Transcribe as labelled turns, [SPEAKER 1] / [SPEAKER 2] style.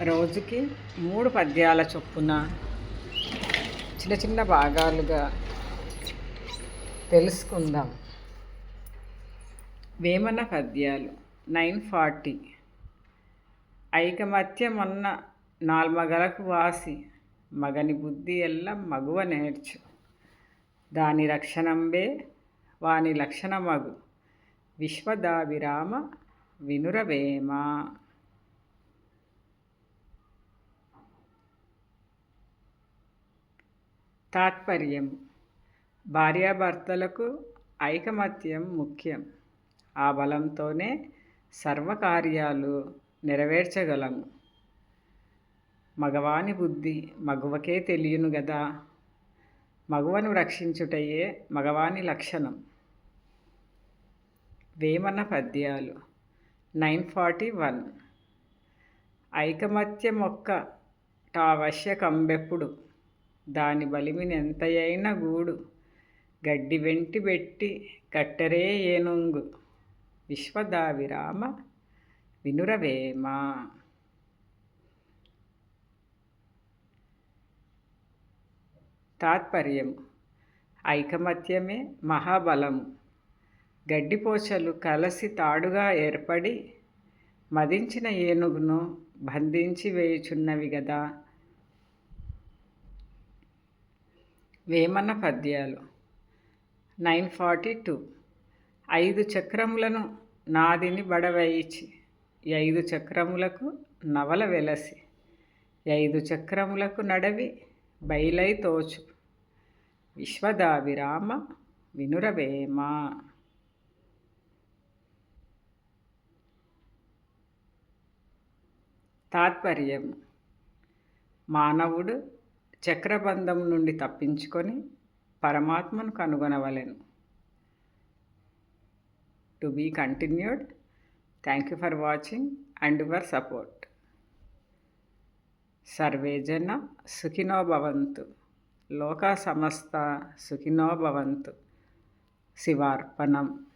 [SPEAKER 1] రోజుకి మూడు పద్యాల చొప్పున చిన్న చిన్న భాగాలుగా తెలుసుకుందాం. వేమన పద్యాలు నైన్ ఫార్టీ. ఐకమత్యమన్న నాల్మగలకు వాసి మగని బుద్ధి ఎల్ల మగువ నేర్చు. దాని రక్షణంబే వాని లక్షణమగు. విశ్వదావిరామ వినురవేమ. తాత్పర్యం. భార్యాభర్తలకు ఐకమత్యం ముఖ్యం. ఆ బలంతోనే సర్వకార్యాలు నెరవేర్చగలము మగవాని బుద్ధి మగువకే తెలియను గదా. మగువను రక్షించుటయే మగవాని లక్షణం. వేమన పద్యాలు. Nine forty one. ఐకమత్యమొక్క టావశ్యకంబెప్పుడు. దాని బలిమినెంతయైన గూడు. గడ్డి వెంటి పెట్టి కట్టరే ఏనుంగు. విశ్వదావిరామ వినురవేమ. తాత్పర్యం. ఐకమత్యమే మహాబలము గడ్డిపోచలు కలసి తాడుగా ఏర్పడి మదించిన ఏనుగును బంధించి వేయుచున్నవి గదా. వేమన పద్యాలు. Nine forty two. ఐదు చక్రములను నాదిని బడవయిచి ఐదు చక్రములకు నవల వెలసి ఐదు చక్రములకు నడవి బయలై తోచు. విశ్వదావిరామ వినురవేమ. తాత్పర్యం. మానవుడు చక్రబంధం నుండి తప్పించుకొని పరమాత్మను కనుగొనవలెను. To be continued thank you for watching and your support. Survey జన సుఖినో భవంతు. లోక సమస్త సుఖినో భవంతు. శివార్పణం.